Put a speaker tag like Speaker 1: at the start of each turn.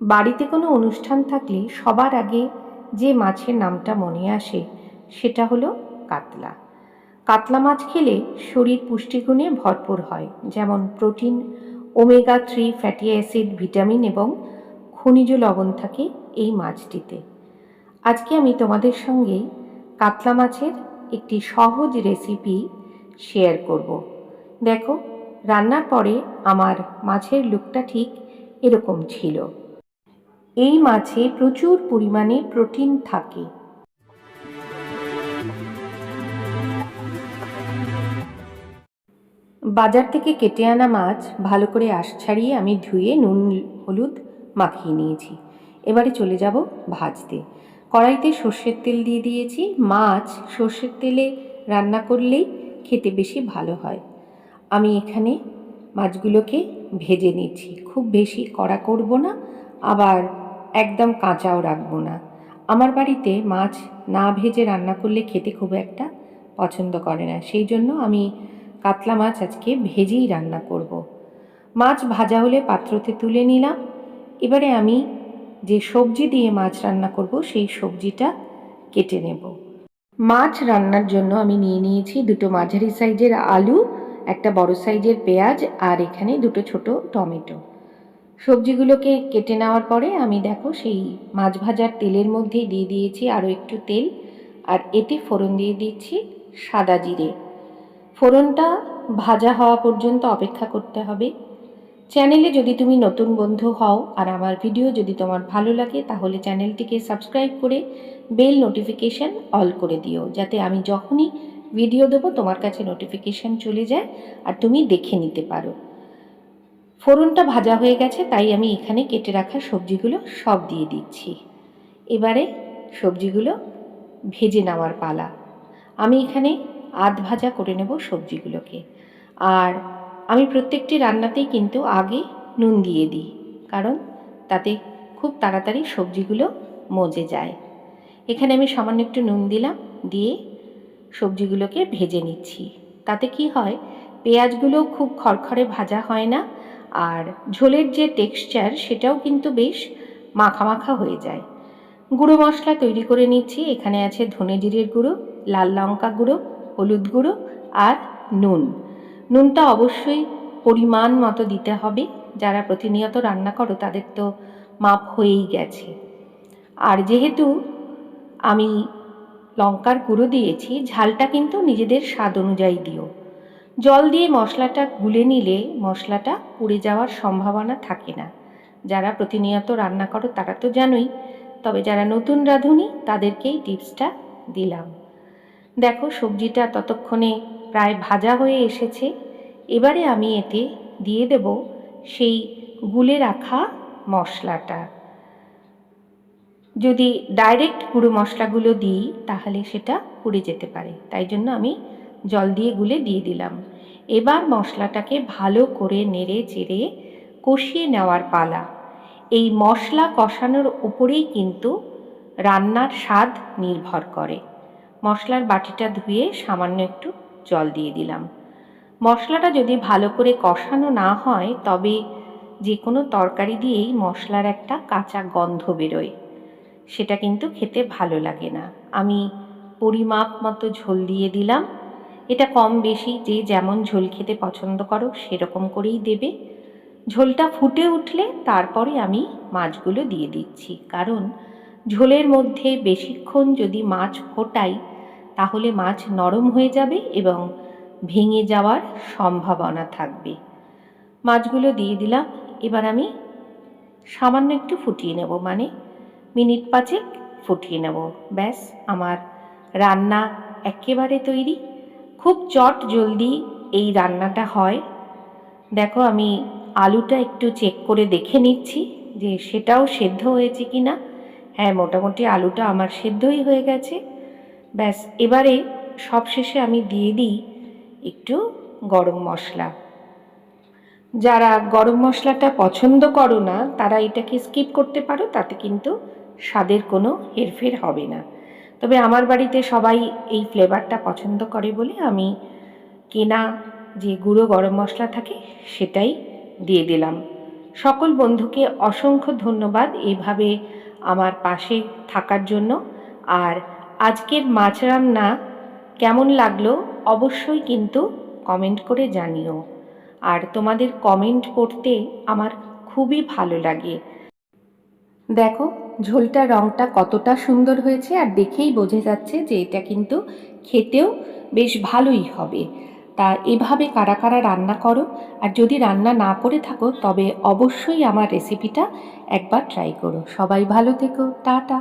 Speaker 1: বাড়িতে কোনো অনুষ্ঠান থাকলে সবার আগে যে মাছের নামটা মনে আসে, সেটা হলো কাতলা। কাতলা মাছ খেলে শরীর পুষ্টিগুণে ভরপুর হয়, যেমন protein, omega three fatty acid, vitamin এবং খনিজ লবণ থাকে এই মাছটিতে। আজকে আমি তোমাদের সঙ্গে কাতলা মাছের একটি সহজ রেসিপি শেয়ার করব। দেখো, রান্নার পরে আমার মাছের লুকটা ঠিক এরকম ছিল। এই মাছে প্রচুর পরিমাণে প্রোটিন থাকে। বাজার থেকে কেটে আনা মাছ ভালো করে আশ ছাড়িয়ে আমি ধুয়ে নুন, হলুদ মাখিয়ে নিয়েছি। এবারে চলে যাব ভাজতে। কড়াইতে সর্ষের তেল দিয়ে দিয়েছি। মাছ সর্ষের তেলে রান্না করলেই খেতে বেশি ভালো হয়। আমি এখানে মাছগুলোকে ভেজে নিচ্ছি। খুব বেশি কড়া করব না। আবার একদম কাঁচাও রাখব না। আমার বাড়িতে মাছ না ভেজে রান্না করলে খেতে খুব একটা পছন্দ করে না। সেই জন্য আমি কাতলা মাছ আজকে ভেজেই রান্না করব। মাছ ভাজা হলে পাত্রতে তুলে নিলাম। এবারে আমি যে সবজি দিয়ে মাছ রান্না করব, সেই সবজিটা কেটে নেব। মাছ রান্নার জন্য আমি নিয়ে নিয়েছি দুটো মাঝারি সাইজের আলু, একটা বড় সাইজের পেঁয়াজ আর এখানে দুটো ছোট টমেটো। সবজিগুলোকে কেটে নেওয়ার পরে আমি দেখো সেই মাছ ভাজার তেলের মধ্যেই দিয়ে দিয়েছি আরও একটু তেল। আর এতে ফোড়ন দিয়ে দিচ্ছি সাদা জিরে। ফোড়নটা ভাজা হওয়া পর্যন্ত অপেক্ষা করতে হবে। চ্যানেলে যদি তুমি নতুন বন্ধু হও আর আমার ভিডিও যদি তোমার ভালো লাগে, তাহলে চ্যানেলটিকে সাবস্ক্রাইব করে বেল নোটিফিকেশান অল করে দিও, যাতে আমি যখনই ভিডিও দেবো তোমার কাছে নোটিফিকেশান চলে যায় আর তুমি দেখে নিতে পারো। ফোড়নটা ভাজা হয়ে গেছে, তাই আমি এখানে কেটে রাখা সবজিগুলো সব দিয়ে দিচ্ছি। এবারে সবজিগুলো ভেজে নেওয়ার পালা। আমি এখানে আধ ভাজা করে নেব সবজিগুলোকে। আর আমি প্রত্যেকটি রান্নাতেই কিন্তু আগে নুন দিয়ে দিই, কারণ তাতে খুব তাড়াতাড়ি সবজিগুলো মজে যায়। এখানে আমি সামান্য একটু নুন দিলাম, দিয়ে সবজিগুলোকে ভেজে নিচ্ছি। তাতে কি হয় পেঁয়াজগুলো খুব খড়খড়ে ভাজা হয় না আর ঝোলের যে টেক্সচার সেটাও কিন্তু বেশ মাখা মাখা হয়ে যায়। গুঁড়ো মশলা তৈরি করে নিচ্ছি। এখানে আছে ধনে জিরের গুঁড়ো, লাল লঙ্কা গুঁড়ো, হলুদ গুঁড়ো আর নুন। নুনটা অবশ্যই পরিমাণ মতো দিতে হবে। যারা প্রতিনিয়ত রান্না করো তাদের তো মাপ হয়েই গেছে। আর যেহেতু আমি লঙ্কার গুঁড়ো দিয়েছি, ঝালটা কিন্তু নিজেদের স্বাদ অনুযায়ী দিও। জল দিয়ে মশলাটা গুলে নিলে মশলাটা পুড়ে যাওয়ার সম্ভাবনা থাকে না। যারা প্রতিনিয়ত রান্না করো তারা তো জানোই, তবে যারা নতুন রাঁধুনি তাদেরকেই টিপসটা দিলাম। দেখো সবজিটা ততক্ষণে প্রায় ভাজা হয়ে এসেছে। এবারে আমি এতে দিয়ে দেব সেই গুলে রাখা মশলাটা। যদি ডাইরেক্ট গুঁড়ো মশলাগুলো দিই তাহলে সেটা পুড়ে যেতে পারে, তাই জন্য আমি জল দিয়ে গুলে দিয়ে দিলাম। এবার মশলাটাকে ভালো করে নেড়ে চেড়ে কষিয়ে নেওয়ার পালা। এই মশলা কষানোর উপরেই কিন্তু রান্নার স্বাদ নির্ভর করে। মশলার বাটিটা ধুয়ে সামান্য একটু জল দিয়ে দিলাম। মশলাটা যদি ভালো করে কষানো না হয়, তবে যে কোনো তরকারি দিয়েই মশলার একটা কাঁচা গন্ধ বেরোয়। সেটা কিন্তু খেতে ভালো লাগে না। আমি পরিমাপ মতো ঝোল দিয়ে দিলাম। এটা কম বেশি যে যেমন ঝোল খেতে পছন্দ করো, সেরকম করেই দেবে। ঝোলটা ফুটে উঠলে তারপরে আমি মাছগুলো দিয়ে দিচ্ছি। কারণ ঝোলের মধ্যে বেশিক্ষণ যদি মাছ ফোটাই, তাহলে মাছ নরম হয়ে যাবে এবং ভেঙে যাওয়ার সম্ভাবনা থাকবে। মাছগুলো দিয়ে দিলাম। এবার আমি সামান্য একটু ফুটিয়ে নেব মানে মিনিট পাঁচেক ফুটিয়ে নেব। ব্যাস, আমার রান্না একেবারে তৈরি। খুব চট জলদি এই রান্নাটা হয়। দেখো, আমি আলুটা একটু চেক করে দেখে নিচ্ছি যে সেটাও সেদ্ধ হয়েছে কি না হ্যাঁ মোটামুটি আলুটা আমার সেদ্ধই হয়ে গেছে। ব্যাস, এবারে সবশেষে আমি দিয়ে দিই একটু গরম মশলা। যারা গরম মশলাটা পছন্দ করো না, তারা এটাকে স্কিপ করতে পারো, তাতে কিন্তু স্বাদের কোনো হেরফের হবে না। তবে আমার বাড়িতে সবাই এই ফ্লেভারটা পছন্দ করে বলে আমি কেনা যে গুঁড়ো গরম মশলা থাকে সেটাই দিয়ে দিলাম। সকল বন্ধুকে অসংখ্য ধন্যবাদ এভাবে আমার পাশে থাকার জন্য। আর আজকের মাছ রান্না কেমন লাগল অবশ্যই কিন্তু কমেন্ট করে জানিও। আর তোমাদের কমেন্ট পড়তে আমার খুবই ভালো লাগে। দেখো ঝোলটা রঙটা কতটা সুন্দর হয়েছে আর দেখেই বোঝা যাচ্ছে যে এটা কিন্তু খেতেও বেশ ভালোই হবে। তা এভাবে কারা কারা রান্না করো আর যদি রান্না না করে থাকো, তবে অবশ্যই আমার রেসিপিটা একবার ট্রাই করো। সবাই ভালো থেকো, টাটা।